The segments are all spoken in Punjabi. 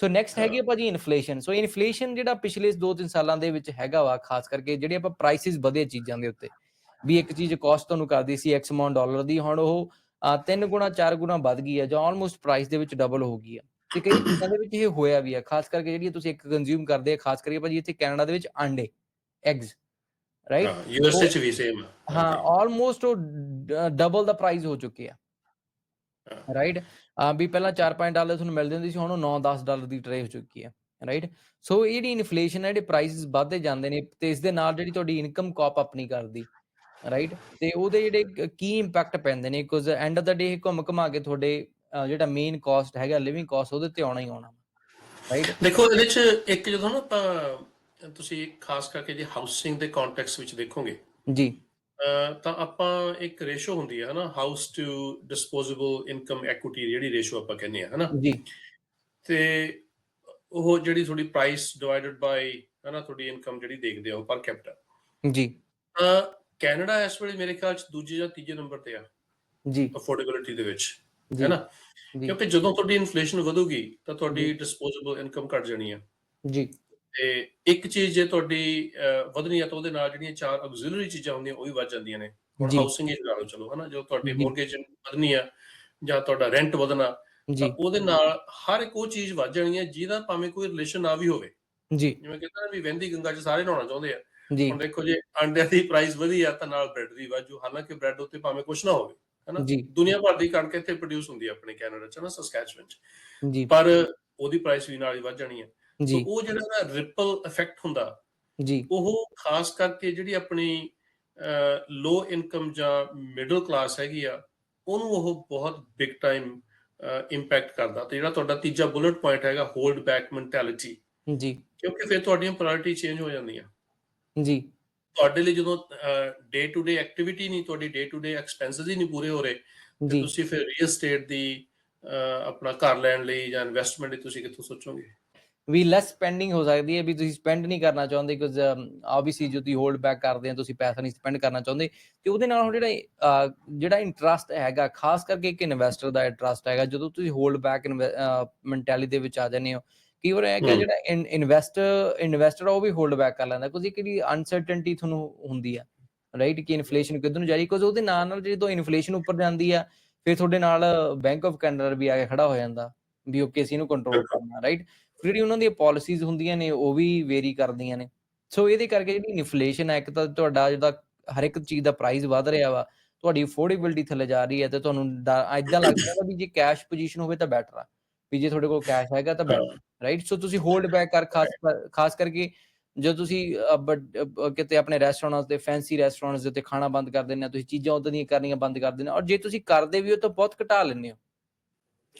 So next. ਹੈਗੀ ਆ ਭਾਜੀ ਇਨਫਲੇਸ਼ਨ ਸੋ ਇਨਫਲੇਸ਼ਨ ਜਿਹੜਾ ਪਿਛਲੇ 2-3 ਸਾਲਾਂ ਦੇ ਵਿੱਚ ਹੈਗਾ ਵਾ ਖਾਸ ਕਰਕੇ ਜਿਹੜੇ ਆਪਾਂ ਪ੍ਰਾਈਸਿਸ ਵਧੇ ਚੀਜ਼ਾਂ ਦੇ ਉੱਤੇ। ਵੀ ਇੱਕ ਚੀਜ਼ ਕਾਸਟ ਤੁਹਾਨੂੰ ਕਰਦੀ ਸੀ x ਅਮਾਉਂਟ ਡਾਲਰ ਦੀ ਹੁਣ ਉਹ 3 ਗੁਣਾ 4 ਗੁਣਾ ਵੱਧ ਗਈ ਹੈ ਜਾਂ ਆਲਮੋਸਟ ਪ੍ਰਾਈਸ ਦੇ ਵਿੱਚ ਡਬਲ ਹੋ ਗਈ ਹੈ ਤੇ ਕਈ ਚੀਜ਼ਾਂ ਦੇ ਵਿੱਚ ਇਹ ਹੋਇਆ ਵੀ ਹੈ ਖਾਸ ਕਰਕੇ ਜਿਹੜੀ ਤੁਸੀਂ ਇੱਕ ਕੰਜ਼ਿਊਮ ਕਰਦੇ ਆ ਖਾਸ ਕਰਕੇ ਭਾਜੀ ਇੱਥੇ ਕੈਨੇਡਾ ਦੇ ਵਿੱਚ ਅੰਡੇ ਐਗਸ ਰਾਈਟ ਯੂਐਸਏ ਚ ਵੀ ਸੇਮ ਹਾਂ ਆਲਮੋਸਟ ਉਹ ਡਬਲ ਦਾ ਪ੍ਰਾਈਸ ਹੋ ਚੁੱਕੇ ਆ। ਹਾਂ। ਰਾਈਟ ਵੀ ਪਹਿਲਾਂ 4-5 ਡਾਲਰ ਤੁਹਾਨੂੰ ਮਿਲਦੇ ਹੁੰਦੇ ਸੀ ਹੁਣ ਉਹ 9-10 ਡਾਲਰ ਦੀ ਟਰੇ ਹੋ ਚੁੱਕੀ ਹੈ। ਰਾਈਟ ਸੋ ਇਹ ਜਿਹੜੀ ਇਨਫਲੇਸ਼ਨ ਹੈ ਜਿਹੜੇ ਪ੍ਰਾਈਸਸ ਵੱਧਦੇ ਜਾਂਦੇ ਨੇ ਤੇ ਇਸ ਦੇ ਨਾਲ ਜਿਹੜੀ ਤੁਹਾਡੀ ਇਨਕਮ ਕਾਪ ਆਪਣੀ ਕਰਦੀ। ਰਾਈਟ ਤੇ ਉਹਦੇ ਜਿਹੜੇ ਕੀ ਇੰਪੈਕਟ ਪੈਂਦੇ ਨੇ? ਬਿਕੋਜ਼ ਐਂਡ ਆਫ ਦਾ ਡੇ ਘੁੰਮ ਘਮਾ ਕੇ ਤੁਹਾਡੇ ਜਿਹੜਾ ਮੇਨ ਕਾਸਟ ਹੈਗਾ ਲਿਵਿੰਗ ਕਾਸਟ ਉਹਦੇ ਤੇ ਆਉਣਾ ਹੀ ਆਉਣਾ। ਰਾਈਟ ਦੇਖੋ ਇਹਦੇ ਚ ਇੱਕ ਜਦੋਂ ਨਾ ਆਪਾਂ ਤੁਸੀਂ ਖਾਸ ਕਰਕੇ ਜੇ ਹਾਊਸਿੰਗ ਦੇ ਕੰਟੈਕਸਟ ਵਿੱਚ ਦੇਖੋਗੇ ਜੀ। ਅਹ ਤਾਂ ਆਪਾਂ ਇੱਕ ਰੇਸ਼ੋ ਹੁੰਦੀ ਹੈ ਹਨਾ house to disposable income equity ਜਿਹੜੀ ਰੇਸ਼ੋ ਆਪਾਂ ਕਹਿੰਦੇ ਆ ਹਨਾ। ਜੀ। ਤੇ ਉਹ ਜਿਹੜੀ ਤੁਹਾਡੀ ਪ੍ਰਾਈਸ ਡਿਵਾਈਡਡ ਬਾਈ ਹਨਾ ਤੁਹਾਡੀ ਇਨਕਮ ਜਿਹੜੀ ਦੇਖਦੇ ਆ ਉਹ ਪਰ ਕੈਪੀਟਲ ਜੀ। ਤਾਂ ਕੈਨੇਡਾ ਇਸ ਵੇਲੇ ਮੇਰੇ ਖਿਆਲ ਚ ਦੂਜੇ ਜਾਂ ਤੀਜੇ ਨੰਬਰ ਤੇ ਆ। ਜੀ। ਅਫੋਰਡੇਬਿਲਿਟੀ ਦੇ ਵਿੱਚ ਜੀ, ਹੈ ਨਾ ਜੀ। ਕਿਉਂਕਿ ਜਦੋਂ ਤੁਹਾਡੀ ਇਨਫਲੇਸ਼ਨ ਵਧੂਗੀ ਤਾਂ ਤੁਹਾਡੀ ਡਿਸਪੋਜ਼ੇਬਲ ਇਨਕਮ ਘਟ ਜਾਣੀ ਆ। ਜੀ। ਤੇ ਇੱਕ ਚੀਜ਼ ਜੇ ਤੁਹਾਡੀ ਵਧਣੀ ਆ ਤਾਂ ਉਹਦੇ ਨਾਲ ਜਿਹੜੀਆਂ ਚਾਰ ਆਕਸਿਲਰੀ ਚੀਜ਼ਾਂ ਹੁੰਦੀਆਂ ਉਹ ਵੀ ਵੱਧ ਜਾਂਦੀਆਂ ਨੇ। ਹੁਣ। ਹਾਊਸਿੰਗ ਹੀ ਲਾ ਲਓ ਚਲੋ ਹਨਾ ਜੋ ਤੁਹਾਡੀ। ਮੋਰਗੇਜ ਵਧਣੀ ਆ ਜਾਂ ਤੁਹਾਡਾ ਰੈਂਟ ਵਧਣਾ ਜੀ। ਤਾਂ ਉਹਦੇ ਨਾਲ ਹਰ ਇੱਕ ਉਹ ਚੀਜ਼ ਵੱਧ ਜਾਣੀ ਹੈ ਜਿਹਦਾ ਭਾਵੇਂ ਕੋਈ ਰਿਲੇਸ਼ਨ ਨਾ ਵੀ ਹੋਵੇ। ਜੀ। ਜਿਵੇਂ ਕਹਿੰਦਾ ਨਾ ਵੀ ਵਹਿੰਦੀ ਗੰਗਾ 'ਚ ਸਾਰੇ ਨਹਾਉਣਾ ਚਾਹੁੰਦੇ ਆ। ਜੀ। ਹੁਣ ਦੇਖੋ ਜੇ ਅੰਡਿਆਂ ਦੀ ਪ੍ਰਾਈਸ ਵਧੀ ਆ ਤਾਂ ਨਾਲ ਬ੍ਰੈਡ ਦੀ ਵਾਜੂ ਹਾਲਾਂਕਿ ਬ੍ਰੈਡ ਉੱਤੇ ਭਾਵੇਂ ਕੁਝ ਨਾ ਹੋਵੇ ਹਨਾ। ਜੀ। ਦੁਨੀਆ ਭਰ ਦੀ ਕਣਕ ਇੱਥੇ ਪ੍ਰੋਡਿਊਸ ਹੁੰਦੀ ਹੈ ਆਪਣੇ ਕੈਨੇਡਾ 'ਚ ਨਾ ਸਸਕੈਚੁਅਨ 'ਚ। ਜੀ। ਪਰ ਉਹਦੀ ਪ੍ਰਾਈਸ ਵੀ ਨਾਲ ਹੀ ਵੱਧ ਜਾਣੀ ਹੈ ਜੀ। ਉਹ ਜਿਹੜਾ ਨਾ ਰਿਪਲ ਇਫੈਕਟ ਹੁੰਦਾ ਜੀ। ਉਹ ਖਾਸ ਕਰਕੇ ਜਿਹੜੀ ਆਪਣੀ ਲੋ ਇਨਕਮ ਜਾਂ ਮਿਡਲ ਕਲਾਸ ਹੈਗੀ ਆ ਉਹਨੂੰ ਉਹ ਬਹੁਤ ਬਿਗ ਟਾਈਮ ਇੰਪੈਕਟ ਕਰਦਾ। ਤੇ ਜਿਹੜਾ ਤੁਹਾਡਾ ਤੀਜਾ ਬੁਲਟ ਪੁਆਇੰਟ ਹੈਗਾ ਹੋਲਡ ਬੈਕ ਮੈਂਟੈਲਿਟੀ ਜੀ। ਕਿਉਂਕਿ ਫਿਰ ਤੁਹਾਡੀਆਂ ਪ੍ਰਾਇੋਰਟੀ ਚੇਂਜ ਹੋ ਜਾਂਦੀਆਂ। ਜੀ। ਤੁਹਾਡੇ ਲਈ ਜਦੋਂ ਡੇ ਟੂ ਡੇ ਐਕਟੀਵਿਟੀ ਨਹੀਂ ਤੁਹਾਡੀ ਡੇ ਟੂ ਡੇ ਐਕਸਪੈਂਸਸ ਹੀ ਨਹੀਂ ਪੂਰੇ ਹੋ ਰਹੇ ਤੇ ਜੀ। ਤੁਸੀਂ ਫਿਰ ਰੀਅਲ ਏਸਟੇਟ ਦੀ ਅਹ, ਆਪਣਾ ਘਰ ਲੈਣ ਲਈ ਜਾਂ ਇਨਵੈਸਟਮੈਂਟ ਲਈ ਤੁਸੀਂ ਕਿੱਥੋਂ ਸੋਚੋਗੇ? ਵੀ ਲੈਸ ਸਪੈਂਡਿੰਗ ਹੋ ਸਕਦੀ ਹੈ ਵੀ ਤੁਸੀਂ ਸਪੈਂਡ ਨਹੀਂ ਕਰਨਾ ਚਾਹੁੰਦੇ ਬਿਕਾਜ਼ ਆਬਵੀਅਸਲੀ ਜੋ ਤੁਸੀਂ ਹੋਲਡ ਬੈਕ ਕਰਦੇ ਆ ਤੁਸੀਂ ਪੈਸਾ ਨਹੀਂ ਸਪੈਂਡ ਕਰਨਾ ਚਾਹੁੰਦੇ ਤੇ ਉਹਦੇ ਨਾਲ ਜਿਹੜਾ ਜਿਹੜਾ ਇੰਟਰਸਟ ਹੈਗਾ ਖਾਸ ਕਰਕੇ ਇੱਕ ਇਨਵੈਸਟਰ ਦਾ ਇੰਟਰਸਟ ਹੈਗਾ ਜਦੋਂ ਤੁਸੀਂ ਹੋਲਡ ਬੈਕ ਮੈਂਟੈਲਿਟੀ ਦੇ ਵਿੱਚ ਆ ਜਾਂਦੇ ਹੋ ਕਈ ਵਾਰ ਇਹ ਕਿ। ਜਿਹੜਾ ਇਨਵੈਸਟਰ ਇਨਵੈਸਟਰ ਉਹ ਵੀ ਹੋਲਡ ਬੈਕ ਕਰ ਲੈਂਦਾ ਕਿਉਂਕਿ ਕਿਹੜੀ ਅਨਸਰਟਨਟੀ ਤੁਹਾਨੂੰ ਹੁੰਦੀ ਆ ਰਾਈਟ ਕਿ ਇਨਫਲੇਸ਼ਨ ਕਿੱਧਰ ਨੂੰ ਜਾ ਰਹੀ ਕਿਉਂਕਿ ਉਹਦੇ ਨਾਲ ਨਾਲ ਜਦੋਂ ਇਨਫਲੇਸ਼ਨ ਉੱਪਰ ਜਾਂਦੀ ਆ ਫਿਰ ਤੁਹਾਡੇ ਨਾਲ ਬੈਂਕ ਆਫ ਕੈਨੇਡਾ ਵੀ ਆ ਕੇ ਖੜਾ ਹੋ ਜਾਂਦਾ ਵੀ ਓਕੇ ਅਸੀਂ ਇਹਨੂੰ ਕੰਟਰੋਲ। ਕਰਨਾ ਰਾਈਟ ਜਿਹੜੀ ਉਹਨਾਂ ਦੀਆਂ ਪਾਲਿਸੀਜ਼ ਹੁੰਦੀਆਂ ਨੇ ਉਹ ਵੀ ਵੇਰੀ ਕਰਦੀਆਂ ਨੇ। ਸੋ ਇਹਦੇ ਕਰਕੇ ਜਿਹੜੀ ਇਨਫਲੇਸ਼ਨ ਹੈ ਇੱਕ ਤਾਂ ਤੁਹਾਡਾ ਜਿਹੜਾ ਹਰ ਇੱਕ ਚੀਜ਼ ਦਾ ਪ੍ਰਾਈਸ ਵਧ ਰਿਹਾ ਵਾ ਤੁਹਾਡੀ ਅਫੋਰਡੇਬਿਲਟੀ ਥੱਲੇ ਜਾ ਰਹੀ ਹੈ ਤੇ ਤੁਹਾਨੂੰ ਇਦਾਂ ਲੱਗਦਾ ਵਾ ਵੀ ਜੇ ਕੈਸ਼ ਪੋਜੀਸ਼ਨ ਹੋਵੇ ਤਾਂ ਬੈਟਰ ਆ। ਵੀ ਜੇ ਤੁਹਾਡੇ ਕੋਲ ਕੈਸ਼ ਹੈਗਾ ਤਾਂ ਬੈਟਰ ਰਾਈਟ ਸੋ ਤੁਸੀਂ ਹੋਲਡ ਬੈਕ ਕਰ ਖਾਸ ਖਾਸ ਕਰਕੇ ਜਦੋਂ ਤੁਸੀਂ ਕਿਤੇ ਆਪਣੇ ਰੈਸਟੋਰੈਂਟਸ ਤੇ ਫੈਂਸੀ ਰੈਸਟੋਰੈਂਟਸ ਦੇ ਉੱਤੇ ਖਾਣਾ ਬੰਦ ਕਰ ਦਿੰਦੇ ਆ ਤੁਸੀਂ ਚੀਜ਼ਾਂ ਉਦਾਂ ਦੀਆਂ ਕਰਨੀਆਂ ਬੰਦ ਕਰ ਦਿੰਦੇ ਆ ਔਰ ਜੇ ਤੁਸੀਂ ਕਰਦੇ ਵੀ ਹੋ ਤਾਂ ਬਹੁਤ ਘਟਾ ਲੈਂਦੇ ਹੋ।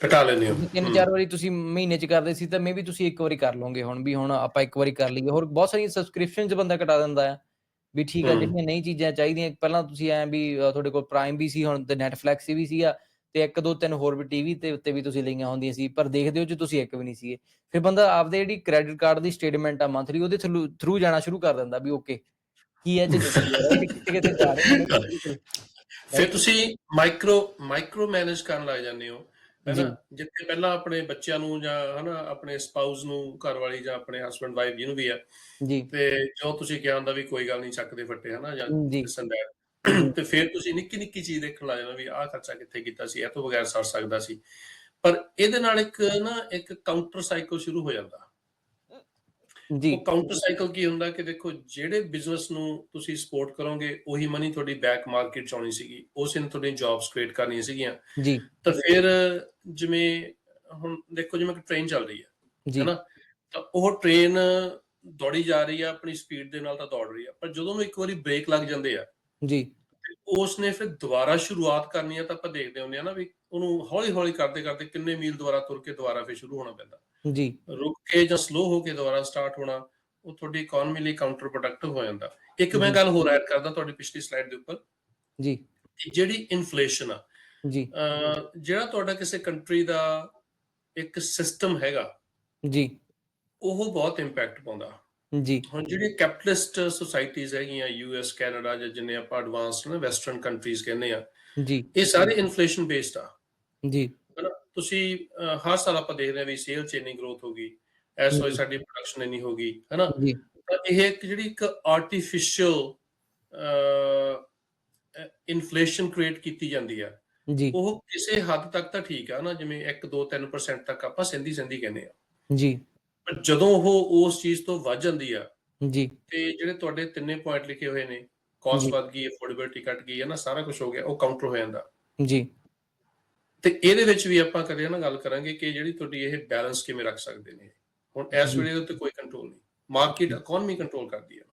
ਘਟਾ ਲੈਂਦੇ ਹੋ ਤਿੰਨ। ਚਾਰ ਵਾਰੀ ਤੁਸੀਂ ਮਹੀਨੇ ਚ ਕਰਦੇ ਸੀ ਤਾਂ ਮੇਬੀ ਤੁਸੀਂ ਇੱਕ ਵਾਰੀ ਕਰ ਲਓਗੇ ਹੁਣ ਵੀ ਹੁਣ ਆਪਾਂ ਇੱਕ ਵਾਰੀ ਕਰ ਲਈਏ ਹੋਰ ਬਹੁਤ ਸਾਰੀਆਂ ਸਬਸਕ੍ਰਿਪਸ਼ਨਸ ਬੰਦਾ ਘਟਾ ਦਿੰਦਾ ਆ ਵੀ ਠੀਕ ਆ ਹਮ। ਜਿਹੜੀਆਂ ਨਹੀਂ ਚੀਜ਼ਾਂ ਚਾਹੀਦੀਆਂ ਪਹਿਲਾਂ ਤੁਸੀਂ ਐ ਵੀ ਤੁਹਾਡੇ ਕੋਲ ਪ੍ਰਾਈਮ ਵੀ ਸੀ ਹੁਣ ਤੇ ਨੈਟਫਲਿਕਸ ਵੀ ਸੀਗਾ ਤੇ ਇੱਕ ਦੋ ਤਿੰਨ ਹੋਰ ਵੀ ਟੀਵੀ ਤੇ ਉੱਤੇ ਵੀ ਤੁਸੀਂ ਲਈਆਂ ਹੁੰਦੀਆਂ ਸੀ ਪਰ ਦੇਖਦੇ ਹੋ ਜੇ ਤੁਸੀਂ ਇੱਕ ਵੀ ਨਹੀਂ ਸੀਗੇ ਫਿਰ ਬੰਦਾ ਆਪਦੇ ਜਿਹੜੀ ਕ੍ਰੈਡਿਟ ਕਾਰਡ ਦੀ ਸਟੇਟਮੈਂਟ ਆ ਮੰਥਲੀ ਉਹਦੇ ਥਰੂ ਜਾਣਾ ਸ਼ੁਰੂ ਕਰ ਦਿੰਦਾ ਵੀ ਓਕੇ ਕੀ ਹੈ ਜੀ ਕਿਤੇ ਕਿਤੇ ਜਾ ਰਹੇ ਫਿਰ ਤੁਸੀਂ ਮਾਈਕਰੋ ਮਾਈਕਰੋ ਮੈਨੇਜ ਕਰਨ ਲੱਗ ਜਾਂਦੇ ਹੋ। ਹੈਨਾ ਜਿੱਥੇ ਪਹਿਲਾਂ ਆਪਣੇ ਬੱਚਿਆਂ ਨੂੰ ਜਾਂ ਹਨਾ ਆਪਣੇ ਸਪਾਊਸ ਨੂੰ ਘਰ ਵਾਲੀ ਜਾਂ ਆਪਣੇ ਹਸਬੰਡ ਵਾਈਫ ਜਿਹਨੂੰ ਵੀ ਆ ਜੀ। ਤੇ ਜੋ ਤੁਸੀਂ ਕਿਹਾ ਹੁੰਦਾ ਵੀ ਕੋਈ ਗੱਲ ਨਹੀਂ ਚੱਕਦੇ ਫੱਟੇ ਹਨਾ ਜਾਂ that, ਤੇ ਫਿਰ ਤੁਸੀਂ ਨਿੱਕੀ ਨਿੱਕੀ ਚੀਜ਼ ਦੇਖਣ ਲੱਗ ਜਾਣਾ ਵੀ ਆਹ ਖਰਚਾ ਕਿੱਥੇ ਕੀਤਾ ਸੀ ਇਹ ਤੋਂ ਬਗੈਰ ਸਰ ਸਕਦਾ ਸੀ। ਪਰ ਇਹਦੇ ਨਾਲ ਇੱਕ ਨਾ ਇੱਕ ਕਾਊਂਟਰ ਸਾਈਕਲ ਸ਼ੁਰੂ ਹੋ ਜਾਂਦਾ। ਜੀ। ਉਹ ਕਾਊਂਟਰ ਸਾਈਕਲ ਕੀ ਹੁੰਦਾ ਕਿ ਦੇਖੋ ਜਿਹੜੇ ਬਿਜ਼ਨਸ ਨੂੰ ਤੁਸੀਂ ਸਪੋਰਟ ਕਰੋਗੇ ਉਹੀ ਮਨੀ ਤੁਹਾਡੀ ਬੈਕ ਮਾਰਕੀਟ ਚ ਆਉਣੀ ਸੀਗੀ। ਉਸ ਨੇ ਤੁਹਾਡੀ ਜੌਬਸ ਕ੍ਰੀਏਟ ਕਰਨੀਆਂ ਸੀਗੀਆਂ। ਜੀ। ਤਾਂ ਫਿਰ ਜਿਵੇਂ ਹੁਣ ਦੇਖੋ ਜਿਵੇਂ ਕਿ ਟ੍ਰੇਨ ਚੱਲ ਰਹੀ ਹੈ ਹੈਨਾ? ਤਾਂ ਉਹ ਟ੍ਰੇਨ ਦੌੜੀ ਜਾ ਰਹੀ ਆ ਆਪਣੀ ਸਪੀਡ ਦੇ ਨਾਲ ਤਾਂ ਦੌੜ ਰਹੀ ਆ। ਪਰ ਜਦੋਂ ਨੂੰ ਇੱਕ ਵਾਰੀ ਬ੍ਰੇਕ ਲੱਗ ਜਾਂਦੇ ਆ ਜੀ। ਉਸ ਨੇ ਫਿਰ ਦੁਬਾਰਾ ਸ਼ੁਰੂਆਤ ਕਰਨੀ ਆ ਤਾਂ ਆਪਾਂ ਦੇਖਦੇ ਹੁੰਦੇ ਆ ਨਾ ਵੀ ਉਹਨੂੰ ਹੌਲੀ ਹੌਲੀ ਕਰਦੇ ਕਰਦੇ ਕਿੰਨੇ ਮੀਲ ਦੁਬਾਰਾ ਤੁਰ ਕੇ ਦੁਬਾਰਾ ਫਿਰ ਸ਼ੁਰੂ ਹੋਣਾ ਪੈਂਦਾ। ਜੀ। ਰੁਕ ਕੇ ਜਾਂ ਸਲੋ ਹੋ ਕੇ ਦੁਬਾਰਾ ਸਟਾਰਟ ਹੋਣਾ ਉਹ ਤੁਹਾਡੀ ਇਕਨੋਮੀ ਲਈ ਕਾਊਂਟਰ ਪ੍ਰੋਡਕਟਿਵ ਹੋ ਜਾਂਦਾ। ਇੱਕ ਮੈਂ। ਗੱਲ ਹੋਰ ਐਡ ਕਰਦਾ ਤੁਹਾਡੀ ਪਿਛਲੀ ਸਲਾਈਡ ਦੇ ਉੱਪਰ। ਜੀ। ਜਿਹੜੀ ਇਨਫਲੇਸ਼ਨ ਆ ਜੀ। ਜਿਹੜਾ ਤੁਹਾਡਾ ਕਿਸੇ ਕੰਟਰੀ ਦਾ ਇੱਕ ਸਿਸਟਮ ਹੈਗਾ ਜੀ। ਉਹ ਬਹੁਤ ਇੰਪੈਕਟ ਪਾਉਂਦਾ। ਜੀ। ਹੁਣ ਜਿਹੜੀ ਕੈਪੀਟਲਿਸਟ ਸੁਸਾਇਟੀਜ਼ ਹੈਗੀਆਂ ਯੂਐਸ ਕੈਨੇਡਾ ਜਾਂ ਜਿੰਨੇ ਆਪਾਂ ਐਡਵਾਂਸਡ ਨਾ ਵੈਸਟਰਨ ਕੰਟਰੀਜ਼ ਕਹਿੰਦੇ ਆ ਜੀ। ਇਹ ਸਾਰੇ ਇਨਫਲੇਸ਼ਨ ਬੇਸਡ ਆ। ਜੀ। ਤੁਸੀਂ ਹਰ ਸਾਲ ਆਪਾਂ ਦੇਖਦੇ ਹਾਂ ਵੀ ਸੇਲ ਚ ਇੰਨੀ ਗਰੋਥ ਹੋ ਗਈ। ਵਾਰ ਜੀ। ਸਾਡੀ ਪ੍ਰੋਡਕਸ਼ਨ ਇੰਨੀ ਹੋ ਗਈ ਹੈਨਾ? ਤਾਂ ਇਹ ਇੱਕ ਜਿਹੜੀ ਇੱਕ ਆਰਟੀਫੀਸ਼ੀਅਲ ਇਨਫਲੇਸ਼ਨ ਕ੍ਰੀਏਟ ਕੀਤੀ ਜਾਂਦੀ ਆ। ਜੀ। ਉਹ ਕਿਸੇ ਹੱਦ ਤੱਕ ਤਾਂ ਠੀਕ ਆ ਨਾ ਜਿਵੇਂ 1 2 3% ਤੱਕ ਆਪਾਂ ਸਿੰਧੀ ਸਿੰਧੀ ਕਹਿੰਦੇ ਆ। ਜੀ। ਪਰ ਜਦੋਂ ਉਹ ਉਸ ਚੀਜ਼ ਤੋਂ ਵੱਧ ਜਾਂਦੀ ਆ ਜੀ। ਤੇ ਜਿਹੜੇ ਤੁਹਾਡੇ ਤਿੰਨੇ ਪੁਆਇੰਟ ਲਿਖੇ ਹੋਏ ਨੇ ਕਾਸਟ। ਵੱਧ ਗਈ ਅਫੋਰਡੇਬਿਲਟੀ ਘਟ ਗਈ ਹੈ ਨਾ ਸਾਰਾ ਕੁਝ ਹੋ ਗਿਆ ਉਹ ਕਾਊਂਟਰ ਹੋ ਜਾਂਦਾ। ਜੀ। ਤੇ ਇਹਦੇ ਵਿੱਚ ਵੀ ਆਪਾਂ ਕਦੇ ਨਾ ਗੱਲ ਕਰਾਂਗੇ ਕਿ ਜਿਹੜੀ ਤੁਹਾਡੀ ਇਹ ਬੈਲੈਂਸ ਕਿਵੇਂ ਰੱਖ ਸਕਦੇ ਨੇ। ਹੁਣ ਇਸ। ਵੇਲੇ ਉੱਤੇ ਕੋਈ ਕੰਟਰੋਲ ਨਹੀਂ। ਮਾਰਕੀਟ ਇਕਨੋਮੀ ਕੰਟਰੋਲ ਕਰਦੀ ਹੈ